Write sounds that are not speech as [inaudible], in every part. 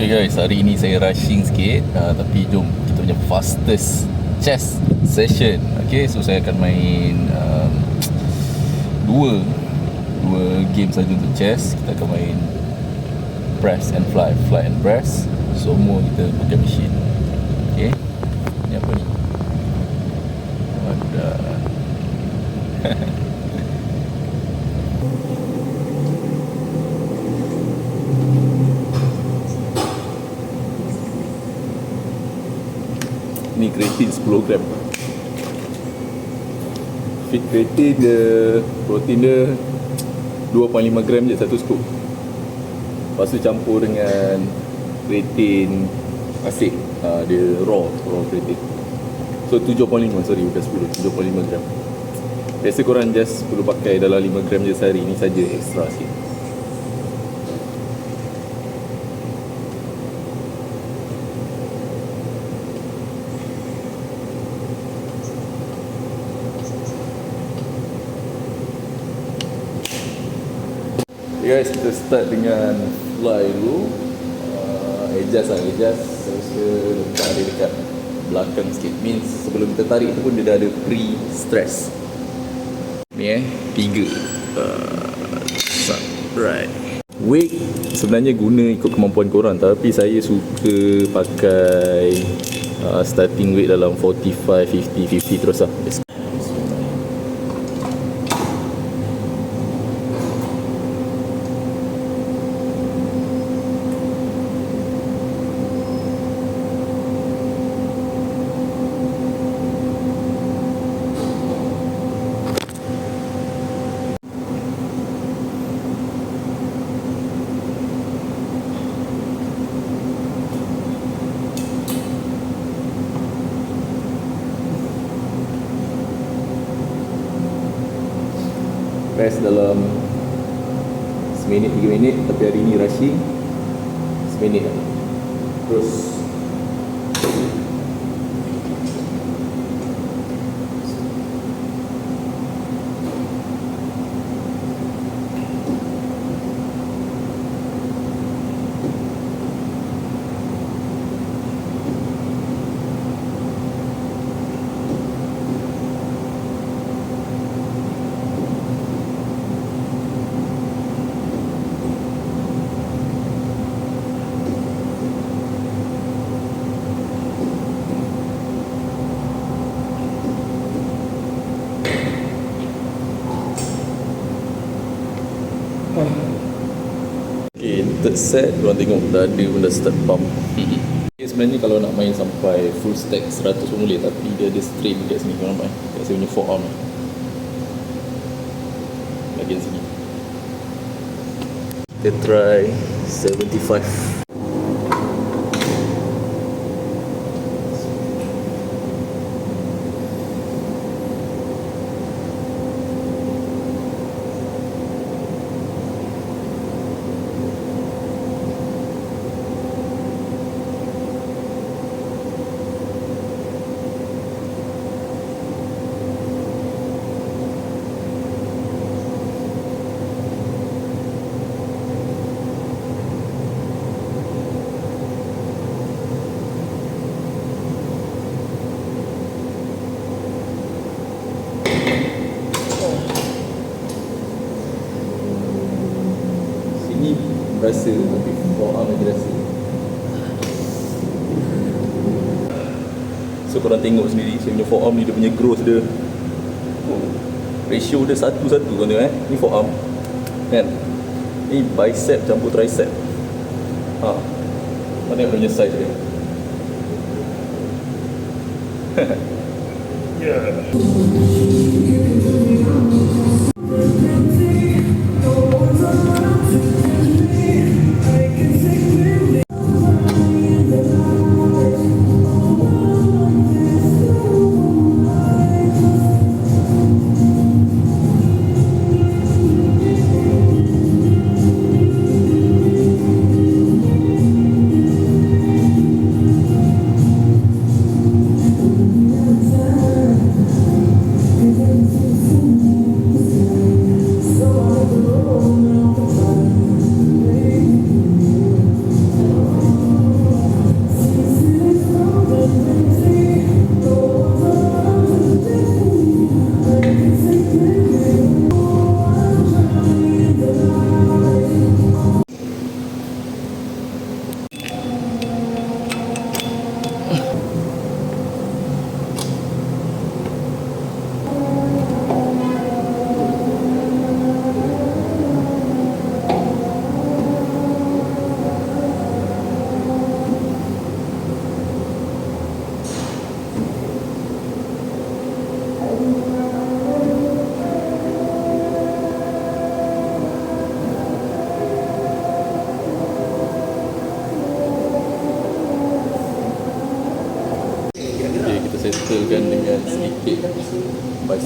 Okay guys, hari ini saya rushing sikit. Uh, Tapi jom kita punya fastest chess session. Okay, so saya akan main um, Dua Dua game saja untuk chess. Kita akan main Press and fly, fly and press. Semua kita pakai mesin. Okay Ni apa ni? Ada Ni kreatin 10 gram Fit kreatin dia Protein dia 2.5 gram je satu scoop Lepas tu campur dengan Kreatin Asid. Uh, Dia raw Raw kreatin. So 7.5 sorry bukan 10 7.5 gram. Biasa korang just perlu pakai dalam 5 gram je sehari Ni saja extra sikit guys, kita start dengan fly dulu uh, Adjust lah, adjust. Saya suka letak dia dekat belakang sikit. Means sebelum kita tarik tu pun dia dah ada pre-stress. Ni eh, tiga. Uh, Right. Weight sebenarnya guna ikut kemampuan korang. Tapi saya suka pakai uh, Starting weight dalam 45, 50, 50 terus lah rest dalam seminit tiga minit tapi hari ni rushing seminit. Terus Okay, third set Diorang tengok dada pun dah start pump. Okay, Sebenarnya kalau nak main sampai full stack 100 pun boleh Tapi dia ada strain kat sini Korang nampak eh? Kat saya punya forearm. Ni Bahagian sini. Kita try 75 rasa tapi Faham lagi rasa. So korang tengok sendiri Saya punya forearm ni Dia punya growth dia. Ratio dia satu-satu kan eh? Ni forearm. Kan? Ni bicep campur tricep. Ha. Mana yang punya size dia? [laughs] Yeah.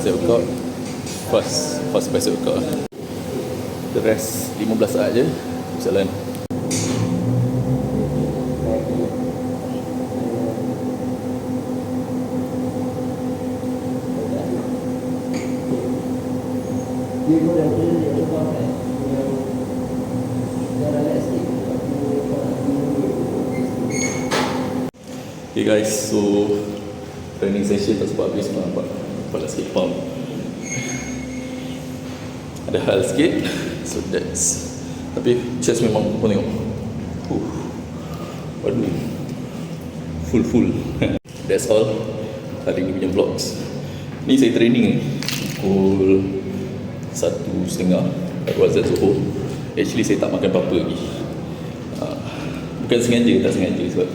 Bicep workout fast fast bicep workout the rest 15 saat je. Kau nak Okay guys, so training session tak sempat habis sebab nampak kepala sikit pump. Ada hal sikit, so that's tapi chest memang kau tengok. Huh. Waduh. Full full. [laughs] that's all hari ni punya vlogs. Ni saya training ni pukul satu setengah kat Wazat Zohor. Actually saya tak makan apa-apa lagi. Ah, bukan sengaja, tak sengaja sebab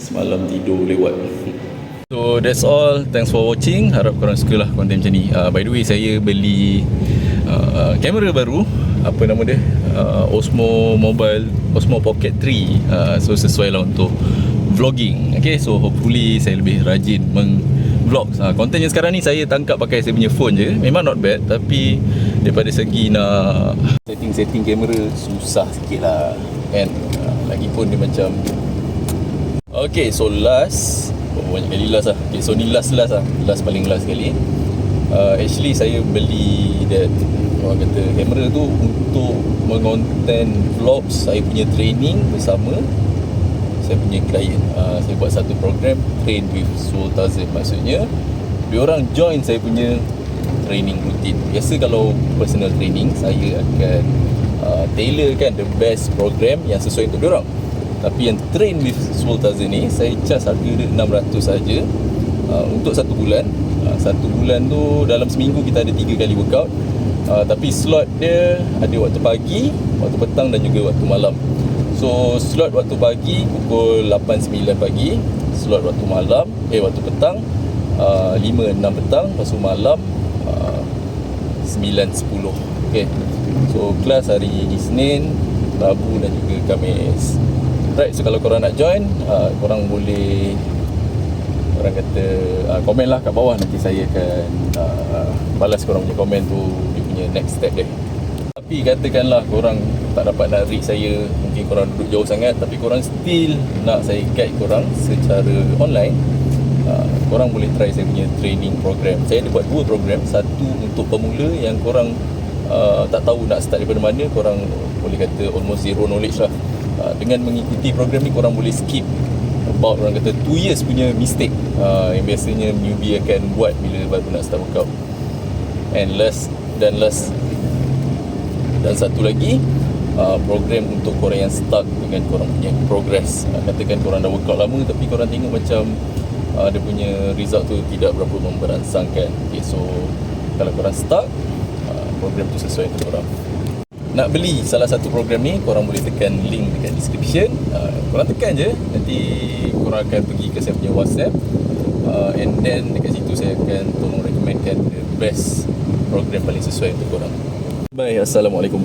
semalam tidur lewat. [laughs] So that's all. Thanks for watching. Harap korang suka lah konten macam ni. Uh, by the way, saya beli uh, kamera baru. Apa nama dia? Uh, Osmo Mobile Osmo Pocket 3. Uh, so sesuai lah untuk vlogging. Okay, so hopefully saya lebih rajin meng vlog. Uh, konten yang sekarang ni saya tangkap pakai saya punya phone je. Memang not bad tapi daripada segi nak setting-setting kamera susah sikit lah. And uh, lagipun dia macam Okay, so last oh, Banyak kali last lah. Okay, so ni last last lah. Last paling last sekali. Uh, Actually saya beli that Orang kata kamera tu Untuk mengonten vlogs. Saya punya training bersama. Saya punya klien uh, Saya buat satu program Train with Sultazim Maksudnya. Diorang join saya punya Training rutin Biasa kalau personal training Saya akan uh, Tailor kan the best program Yang sesuai untuk diorang tapi yang train with Sultazim ni Saya charge harga dia 600 saja uh, Untuk satu bulan. Uh, Satu bulan tu dalam seminggu kita ada 3 kali workout. Uh, Tapi slot dia ada waktu pagi Waktu petang dan juga waktu malam. So slot waktu pagi pukul 8-9 pagi Slot waktu malam Eh waktu petang uh, 5-6 petang Lepas tu malam uh, 9-10 Okay. So kelas hari Isnin Rabu dan juga Khamis Right, so kalau korang nak join uh, Korang boleh Orang kata uh, Komen lah kat bawah. Nanti saya akan uh, Balas korang punya komen tu Dia punya next step dia. Tapi katakanlah korang Tak dapat nak reach saya Mungkin korang duduk jauh sangat Tapi korang still Nak saya guide korang Secara online uh, Korang boleh try saya punya training program. Saya ada buat dua program. Satu untuk pemula Yang korang uh, Tak tahu nak start daripada mana Korang boleh kata Almost zero knowledge lah uh, dengan mengikuti program ni korang boleh skip about orang kata 2 years punya mistake uh, yang biasanya newbie akan buat bila baru nak start workout. And last dan last dan satu lagi uh, program untuk korang yang stuck dengan korang punya progress. Uh, katakan korang dah workout lama tapi korang tengok macam uh, dia punya result tu tidak berapa memberansangkan okay, so kalau korang stuck uh, program tu sesuai untuk korang nak beli salah satu program ni korang boleh tekan link dekat description. Uh, korang tekan je. Nanti korang akan pergi ke saya punya whatsapp. Uh, and then dekat situ saya akan tolong recommendkan the best program paling sesuai untuk korang. Bye. Assalamualaikum